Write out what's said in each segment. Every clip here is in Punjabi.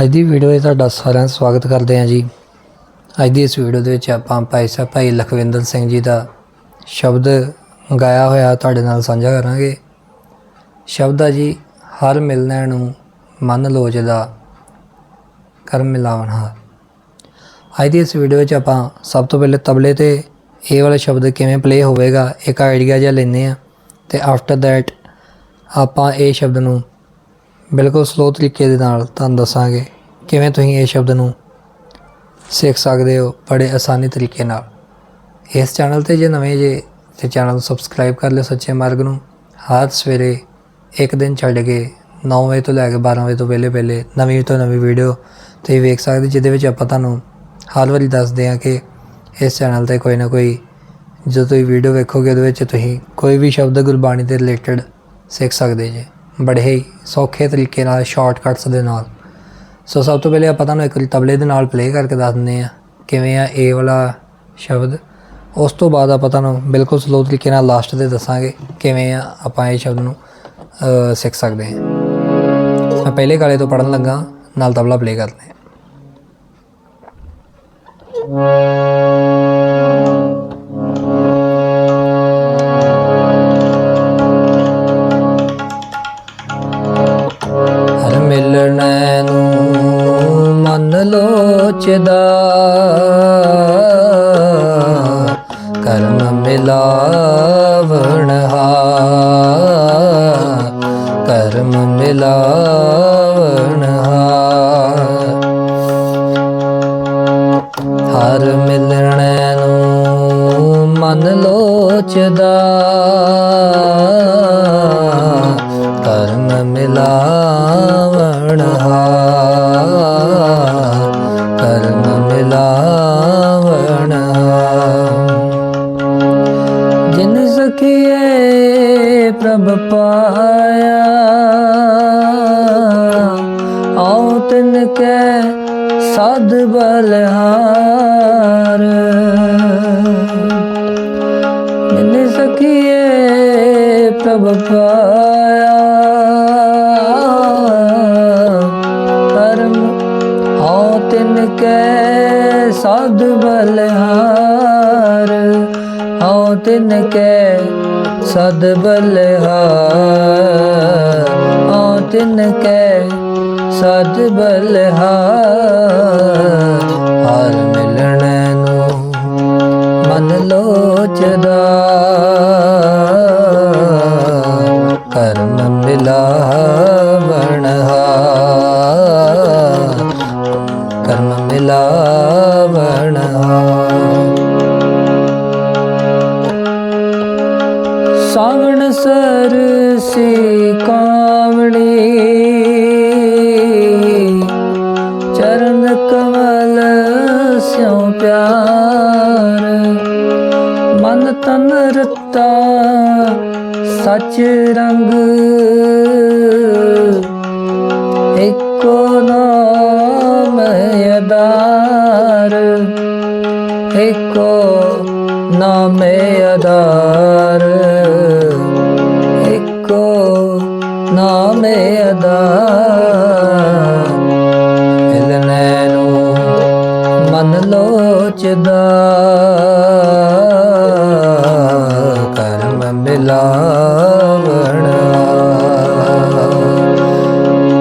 ਅੱਜ ਦੀ ਵੀਡੀਓ ਵਿੱਚ ਤੁਹਾਡਾ ਸਾਰਿਆਂ ਦਾ ਸਵਾਗਤ ਕਰਦੇ ਹਾਂ ਜੀ। ਅੱਜ ਦੀ ਇਸ ਵੀਡੀਓ ਦੇ ਵਿੱਚ ਆਪਾਂ ਭਾਈ ਸਾਹਿਬ, ਭਾਈ ਲਖਵਿੰਦਰ ਸਿੰਘ ਜੀ ਦਾ ਸ਼ਬਦ ਗਾਇਆ ਹੋਇਆ ਤੁਹਾਡੇ ਨਾਲ ਸਾਂਝਾ ਕਰਾਂਗੇ। ਸ਼ਬਦ ਆ ਜੀ, ਹਰ ਮਿਲਣਾ ਨੂੰ ਮਨ ਲੋਚਦਾ ਕਰ ਮਿਲਾਵਣ ਹਾਰ। ਅੱਜ ਦੀ ਇਸ ਵੀਡੀਓ ਵਿੱਚ ਆਪਾਂ ਸਭ ਤੋਂ ਪਹਿਲੇ ਤਬਲੇ ਤੇ ਇਹ ਵਾਲਾ ਸ਼ਬਦ ਕਿਵੇਂ ਪਲੇ ਹੋਵੇਗਾ, ਇੱਕ ਆਈਡੀਆ ਜਿਹਾ ਲੈਂਦੇ ਆ ਤੇ ਆਫਟਰ ਦੈਟ ਆਪਾਂ ਇਹ ਸ਼ਬਦ ਨੂੰ ਬਿਲਕੁਲ ਸਲੋ ਤਰੀਕੇ ਦੇ ਨਾਲ ਤੁਹਾਨੂੰ ਦੱਸਾਂਗੇ ਕਿਵੇਂ ਤੁਸੀਂ ਇਹ ਸ਼ਬਦ ਨੂੰ ਸਿੱਖ ਸਕਦੇ ਹੋ ਬੜੇ ਆਸਾਨੀ ਤਰੀਕੇ ਨਾਲ। ਇਸ ਚੈਨਲ ਤੇ ਜੇ ਨਵੇਂ ਜੇ ਤੇ ਚੈਨਲ ਨੂੰ ਸਬਸਕ੍ਰਾਈਬ ਕਰ ਲਿਓ ਸੱਚੇ ਮਾਰਗ ਨੂੰ। ਹਰ ਸਵੇਰੇ ਇੱਕ ਦਿਨ ਛੱਡ ਕੇ 9 ਵਜੇ ਤੋਂ ਲੈ ਕੇ 12 ਵਜੇ ਤੋਂ ਪਹਿਲੇ ਪਹਿਲੇ ਨਵੀਂ ਤੋਂ ਨਵੀਂ ਵੀਡੀਓ ਤੁਸੀਂ ਵੇਖ ਸਕਦੇ, ਜਿਹਦੇ ਵਿੱਚ ਆਪਾਂ ਤੁਹਾਨੂੰ ਹਰ ਵਾਰੀ ਦੱਸਦੇ ਹਾਂ ਕਿ ਇਸ ਚੈਨਲ ਤੇ ਕੋਈ ਨਾ ਕੋਈ ਜਦੋਂ ਤੁਸੀਂ ਵੀਡੀਓ ਵੇਖੋਗੇ ਉਹਦੇ ਵਿੱਚ ਤੁਸੀਂ ਕੋਈ ਵੀ ਸ਼ਬਦ ਗੁਰਬਾਣੀ ਦੇ ਰਿਲੇਟਡ ਸਿੱਖ ਸਕਦੇ ਜੇ। ਬੜੇ ਹੀ ਸੌਖੇ ਤਰੀਕੇ ਨਾਲ ਸ਼ਾਰਟਕਟਸ ਦੇ ਨਾਲ। ਸੋ ਸਭ ਤੋਂ ਪਹਿਲੇ ਆਪਾਂ ਤੁਹਾਨੂੰ ਇੱਕ ਤਬਲੇ ਦੇ ਨਾਲ ਪਲੇ ਕਰਕੇ ਦੱਸ ਦਿੰਦੇ ਆ ਕਿਵੇਂ ਆ ਇਹ ਵਾਲਾ ਸ਼ਬਦ। ਉਸ ਤੋਂ ਬਾਅਦ ਆਪਾਂ ਤੁਹਾਨੂੰ ਬਿਲਕੁਲ ਸਲੋ ਤਰੀਕੇ ਨਾਲ ਲਾਸਟ ਤੇ ਦੱਸਾਂਗੇ ਕਿਵੇਂ ਆ ਆਪਾਂ ਇਹ ਸ਼ਬਦ ਨੂੰ ਸਿੱਖ ਸਕਦੇ ਹਾਂ। ਮੈਂ ਪਹਿਲੇ ਗਾਲੇ ਤੋਂ ਪੜਨ ਲੱਗਾ, ਨਾਲ ਤਬਲਾ ਪਲੇ ਕਰਦੇ ਹਾਂ। ਕਰਮ ਮਿਲਾਵਣ ਹਾਰ ਕਰਮ ਮਿਲਾਵਣ ਹਾਰ ਹਰ ਮਿਲਣ ਨੂੰ ਮਨ ਲੋਚਦਾ ਕੈ ਸਦ ਬਲਹਾਰ ਆਉ ਤਿਨ ਕੈ ਸਦ ਬਲਹਾਰ ਆਉ ਤਿਨ ਕੈ ਸਦ ਬਲਹਾਰ, ਹਰ ਮਿਲਣ ਨੂੰ ਮਨ ਲੋਚਦਾ। ਸੀ ਕਾਵੜੀ ਚਰਨ ਕਮਲ ਸਿਉ ਪਿਆਰ। ਮਨ ਤਨ ਰਤਾ ਸਚ ਰੰਗ। ਏਕੋ ਨਾਮ ਅਦਾਰ ਏਕੋ ਨਾਮ ਅਦਾਰ ਨਾਮ ਅਦਾਰ ਮਿਲਨੈ ਨੂੰ ਮਨ ਲੋਚਦਾ ਕਰਮ ਮਿਲਾਵਣ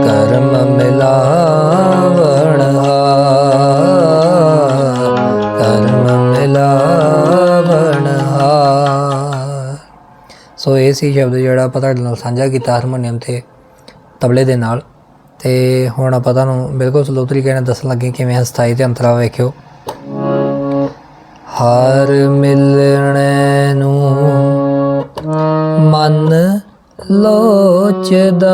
ਕਰਮ ਮਿਲਾਵਣ ਕਰਮ ਮਿਲਾਵਣ ਸੋ ਇਹ ਸੀ ਸ਼ਬਦ ਜਿਹੜਾ ਪਤਾ ਨਾਲ ਸਾਂਝਾ ਕੀਤਾ ਹਾਰਮੋਨੀਅਮ ਤੇ। ਤਬਲੇ ਦੇ ਨਾਲ। ਤੇ ਹੁਣ ਆਪਾਂ ਤੁਹਾਨੂੰ ਬਿਲਕੁਲ ਸਲੋ ਤਰੀਕੇ ਨਾਲ ਦੱਸਣ ਲੱਗੇ ਕਿਵੇਂ ਹਸਤਾਈ ਤੇ ਅੰਤਰਾ ਵੇਖਿਓ। ਹਰ ਮਿਲਣੇ ਨੂੰ ਮਨ ਲੋਚਦਾ।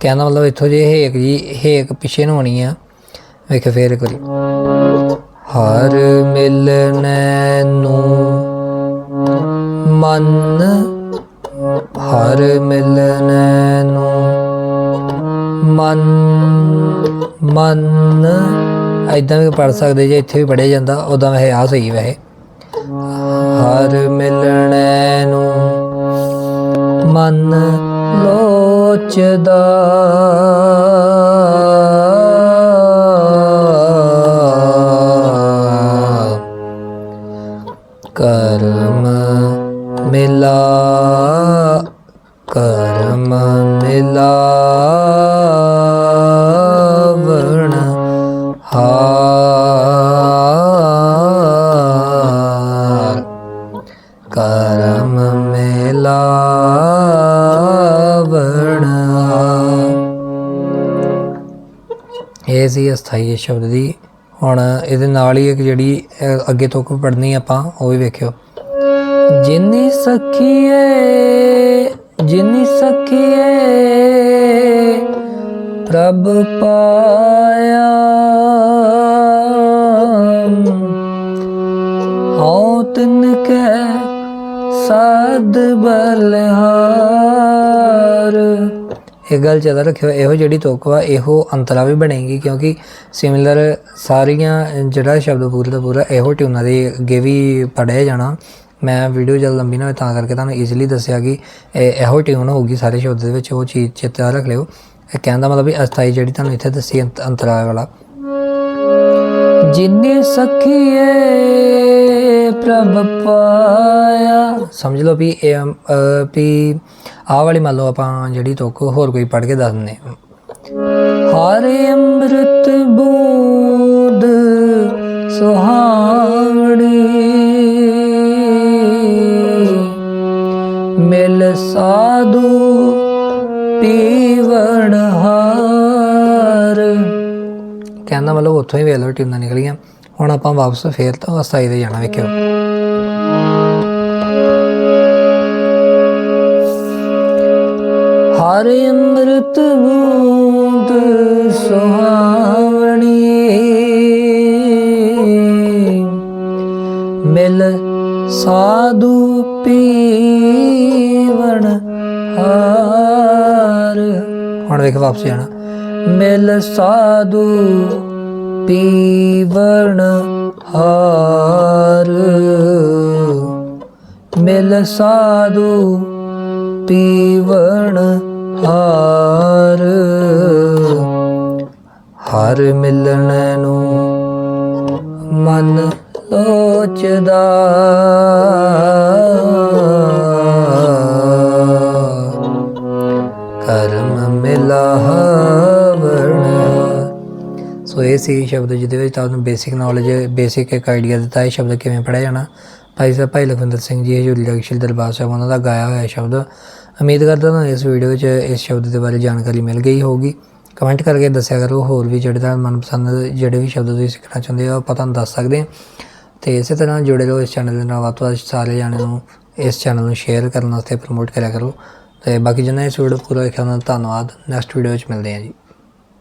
ਕਹਿੰਦਾ ਮਤਲਬ ਇੱਥੋਂ ਜੇ ਹੇਕ ਜੀ, ਹੇਕ ਪਿੱਛੇ ਨੂੰ ਹੋਣੀ ਆ। ਵੇਖ ਫੇਰ ਇੱਕ ਹਰ ਮਿਲਣੇ ਨੂੰ ਮਨ ਹਰ ਮਿਲਣੈ ਨੂੰ ਮਨ ਮਨ ਐਦਾਂ ਵੀ ਪੜ ਸਕਦੇ ਜੇ ਇੱਥੇ ਵੀ ਪੜਿਆ ਜਾਂਦਾ ਉਦਾਂ ਵੈਸੇ ਆ ਸਹੀ ਵੈਸੇ। ਹਰ ਮਿਲਣੈ ਨੂੰ ਮਨ ਲੋਚਦਾ। ਕਰਮ ਮਿਲਾ ਕਰਮ ਮਿਲਾਵਣ ਹਾਰ। ਕਰਮ ਮਿਲਾਵਣ ਹਾਰ। ਇਹ ਸੀ ਅਸਥਾਈ ਸ਼ਬਦ ਦੀ ਹੁਣ ਇਹਦੇ ਨਾਲ ਹੀ ਇੱਕ ਜਿਹੜੀ ਅੱਗੇ ਤੋਂ ਕੋਈ ਪੜਨੀ ਆਪਾਂ, ਉਹ ਵੀ ਵੇਖਿਓ। ਜਿੰਨੀ ਸਖੀਏ ਜਿਨੀ ਸਖੀਏ ਪ੍ਰਭ ਪਾਇਆ ਹਉ ਤਿਨ ਕੈ ਸਾਧ ਬਲਿਹਾਰ। ਇਹ ਗੱਲ ਜ਼ਿਆਦਾ ਰੱਖਿਓ, ਇਹੋ ਜਿਹੜੀ ਤੁਕ ਵਾ, ਇਹੋ ਅੰਤਰਾ ਵੀ ਬਣੇਗੀ ਕਿਉਂਕਿ ਸਿਮਿਲਰ ਸਾਰੀਆਂ ਜਿਹੜਾ ਸ਼ਬਦ ਪੂਰਾ ਦਾ ਪੂਰਾ ਇਹੋ ਟਿਊਨਾਂ ਦੇ ਅੱਗੇ ਵੀ ਪੜਿਆ ਜਾਣਾ। ਮੈਂ ਵੀਡੀਓ ਜਦ ਲੰਬੀ ਨਾ ਹੋਵੇ ਤਾਂ ਕਰਕੇ ਤੁਹਾਨੂੰ ਈਜ਼ੀਲੀ ਦੱਸਿਆ ਕਿ ਇਹ ਇਹੋ ਟਿਊਨ ਹੋਊਗੀ ਸਾਰੇ ਸ਼ਬਦ ਦੇ ਵਿੱਚ, ਉਹ ਚੀਜ਼ ਚੇਤਾ ਰੱਖ ਲਿਓ। ਇਹ ਕਹਿੰਦਾ ਮਤਲਬ ਵੀ ਅਸਥਾਈ ਜਿਹੜੀ ਤੁਹਾਨੂੰ ਇੱਥੇ ਦੱਸੀ ਅੰਤ- ਅੰਤਰਾ ਵਾਲਾ। ਜਿਨੇ ਸਖੀਏ ਪ੍ਰਭ ਪਾਇਆ ਸਮਝ ਲਓ ਵੀ ਇਹ ਵੀ ਆਹ ਵਾਲੀ ਮੰਨ ਲਓ ਆਪਾਂ ਜਿਹੜੀ ਤੁਕ ਹੋਰ ਕੋਈ ਪੜ੍ਹ ਕੇ ਦੱਸ ਦਿੰਦੇ ਹਾਂ। ਅੰਮ੍ਰਿਤ ਬੂੰਦ ਸੁਹਾਵਣੀ ਮਿਲ ਸਾਧੂ ਪੀਵਣ ਕਹਿੰਦਾ ਮਤਲਬ ਉੱਥੋਂ ਹੀ ਵੇਲੋ ਟੀਮਾਂ ਨਿਕਲੀਆਂ। ਹੁਣ ਆਪਾਂ ਵਾਪਸ ਫੇਰ ਤੋਂ ਅਸਥਾਈ ਦੇ ਜਾਣਾ ਵੇਖਿਓ। ਹਰ ਅੰਮ੍ਰਿਤ ਬੂੰਦ ਸੁਹਾਵਣੀ। ਮਿਲ ਸਾਧੂ ਪੀਵਣ ਹਾਰ। ਹੁਣ ਵੇਖ ਵਾਪਸ ਜਾਣਾ। ਮਿਲ ਸਾਧੂ ਪੀਵਣ ਹਾਰ। ਮਿਲ ਸਾਧੂ ਪੀਵਣ ਹਾਰ। ਹਰ ਮਿਲਣ ਇਹ ਸੀ ਸ਼ਬਦ ਜਿਹਦੇ ਵਿੱਚ ਤੁਹਾਨੂੰ ਬੇਸਿਕ ਨੌਲੇਜ ਬੇਸਿਕ ਇੱਕ ਆਈਡੀਆ ਦਿੱਤਾ ਹੈ ਸ਼ਬਦ ਕਿਵੇਂ ਪੜ੍ਹਿਆ ਜਾਣਾ। ਭਾਈ ਸਾਹਿਬ, ਭਾਈ ਲਖਵਿੰਦਰ ਸਿੰਘ ਜੀ ਹਜੂਰੀ ਲਕਸ਼ਲ ਦਰਬਾਰ ਸਾਹਿਬ, ਉਹਨਾਂ ਦਾ ਗਾਇਆ ਹੋਇਆ ਸ਼ਬਦ। ਉਮੀਦ ਕਰਦਾ ਤੁਹਾਨੂੰ ਇਸ ਵੀਡੀਓ ਵਿੱਚ ਇਸ ਸ਼ਬਦ ਦੇ ਬਾਰੇ ਜਾਣਕਾਰੀ ਮਿਲ ਗਈ ਹੋਊਗੀ। ਕਮੈਂਟ ਕਰਕੇ ਦੱਸਿਆ ਕਰੋ, ਹੋਰ ਵੀ ਜਿਹੜੇ ਤੁਹਾਨੂੰ ਮਨਪਸੰਦ ਜਿਹੜੇ ਵੀ ਸ਼ਬਦ ਤੁਸੀਂ ਸਿੱਖਣਾ ਚਾਹੁੰਦੇ ਹੋ, ਆਪਾਂ ਤੁਹਾਨੂੰ ਦੱਸ ਸਕਦੇ ਹਾਂ। ਤੇ ਇਸੇ ਤਰ੍ਹਾਂ ਜੁੜੇ ਰਹੋ ਇਸ ਚੈਨਲ ਦੇ ਨਾਲ, ਵੱਧ ਤੋਂ ਵੱਧ ਸਾਰੇ ਜਾਣੇ ਨੂੰ ਇਸ ਚੈਨਲ ਨੂੰ ਸ਼ੇਅਰ ਕਰਨ ਵਾਸਤੇ ਪ੍ਰਮੋਟ ਕਰਿਆ ਕਰੋ। ਤੇ ਬਾਕੀ ਜਿੰਨਾ ਇਸ ਵੀਡੀਓ ਪੂਰਾ ਵੇਖਿਆ ਉਹਨਾਂ ਦਾ ਧੰਨਵਾਦ। ਨੈਕਸਟ ਵੀਡੀਓ ਵਿੱਚ ਮਿਲਦੇ ਹਾਂ ਜੀ।